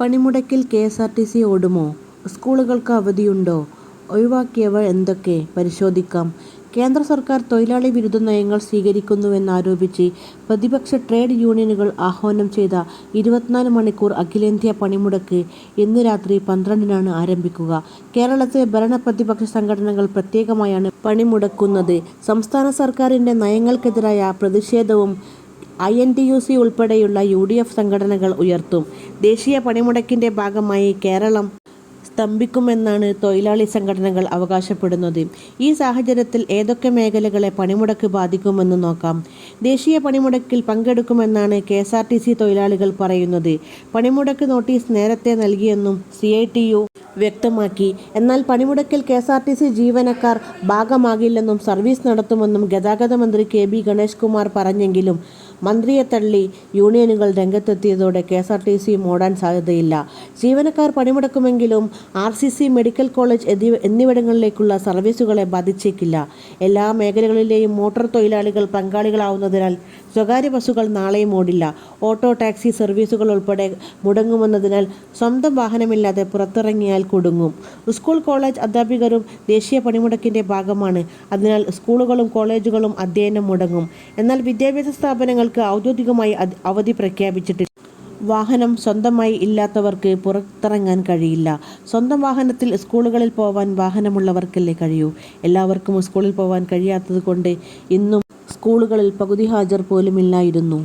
പണിമുടക്കിൽ K S R T C ഓടുമോ? സ്കൂളുകൾക്ക് അവധിയുണ്ടോ? ഒഴിവാക്കിയവ എന്തൊക്കെ? പരിശോധിക്കാം. കേന്ദ്ര സർക്കാർ തൊഴിലാളി വിരുദ്ധ നയങ്ങൾ സ്വീകരിക്കുന്നുവെന്നാരോപിച്ച് പ്രതിപക്ഷ ട്രേഡ് യൂണിയനുകൾ ആഹ്വാനം ചെയ്ത ഇരുപത്തിനാല് മണിക്കൂർ അഖിലേന്ത്യാ പണിമുടക്ക് ഇന്ന് രാത്രി പന്ത്രണ്ടിനാണ് ആരംഭിക്കുക. കേരളത്തിലെ ഭരണ പ്രതിപക്ഷ സംഘടനകൾ പ്രത്യേകമായാണ് പണിമുടക്കുന്നത്. സംസ്ഥാന സർക്കാരിന്റെ നയങ്ങൾക്കെതിരായ പ്രതിഷേധവും I N T U C ഉൾപ്പെടെയുള്ള യു ഡി എഫ് സംഘടനകൾ ഉയർത്തും. ദേശീയ പണിമുടക്കിന്റെ ഭാഗമായി കേരളം സ്തംഭിക്കുമെന്നാണ് തൊഴിലാളി സംഘടനകൾ അവകാശപ്പെടുന്നത്. ഈ സാഹചര്യത്തിൽ ഏതൊക്കെ മേഖലകളെ പണിമുടക്ക് ബാധിക്കുമെന്ന് നോക്കാം. ദേശീയ പണിമുടക്കിൽ പങ്കെടുക്കുമെന്നാണ് K S R T C തൊഴിലാളികൾ പറയുന്നത്. പണിമുടക്ക് നോട്ടീസ് നേരത്തെ നൽകിയെന്നും സി ഐ ടി യു വ്യക്തമാക്കി. എന്നാൽ പണിമുടക്കിൽ K S R T C ജീവനക്കാർ ഭാഗമാകില്ലെന്നും സർവീസ് നടത്തുമെന്നും ഗതാഗത മന്ത്രി കെ ബി ഗണേഷ് കുമാർ പറഞ്ഞെങ്കിലും മന്ത്രിയെ തള്ളി യൂണിയനുകൾ രംഗത്തെത്തിയതോടെ K S R T C മൂടാൻ സാധ്യതയില്ല. ജീവനക്കാർ പണിമുടക്കുമെങ്കിലും R C C, medical college എന്നിവിടങ്ങളിലേക്കുള്ള സർവീസുകളെ ബാധിച്ചേക്കില്ല. എല്ലാ മേഖലകളിലെയും മോട്ടോർ തൊഴിലാളികൾ പങ്കാളികളാവുന്നതിനാൽ സ്വകാര്യ ബസ്സുകൾ നാളെയും ഓടില്ല. ഓട്ടോ, ടാക്സി സർവീസുകൾ ഉൾപ്പെടെ മുടങ്ങുമെന്നതിനാൽ സ്വന്തം വാഹനമില്ലാതെ പുറത്തിറങ്ങിയാൽ കുടുങ്ങും. സ്കൂൾ, കോളേജ് അധ്യാപകരും ദേശീയ പണിമുടക്കിന്റെ ഭാഗമാണ്. അതിനാൽ സ്കൂളുകളും കോളേജുകളും അധ്യയനം മുടങ്ങും. എന്നാൽ വിദ്യാഭ്യാസ സ്ഥാപനങ്ങൾക്ക് ഔദ്യോഗികമായി അവധി പ്രഖ്യാപിച്ചിട്ടില്ല. വാഹനം സ്വന്തമായി ഇല്ലാത്തവർക്ക് പുറത്തിറങ്ങാൻ കഴിയില്ല. സ്വന്തം വാഹനത്തിൽ സ്കൂളുകളിൽ പോവാൻ വാഹനമുള്ളവർക്കല്ലേ കഴിയൂ. എല്ലാവർക്കും സ്കൂളിൽ പോവാൻ കഴിയാത്തത് കൊണ്ട് ഇന്നും സ്കൂളുകളിൽ പകുതി ഹാജർ പോലുമില്ലായിരുന്നു.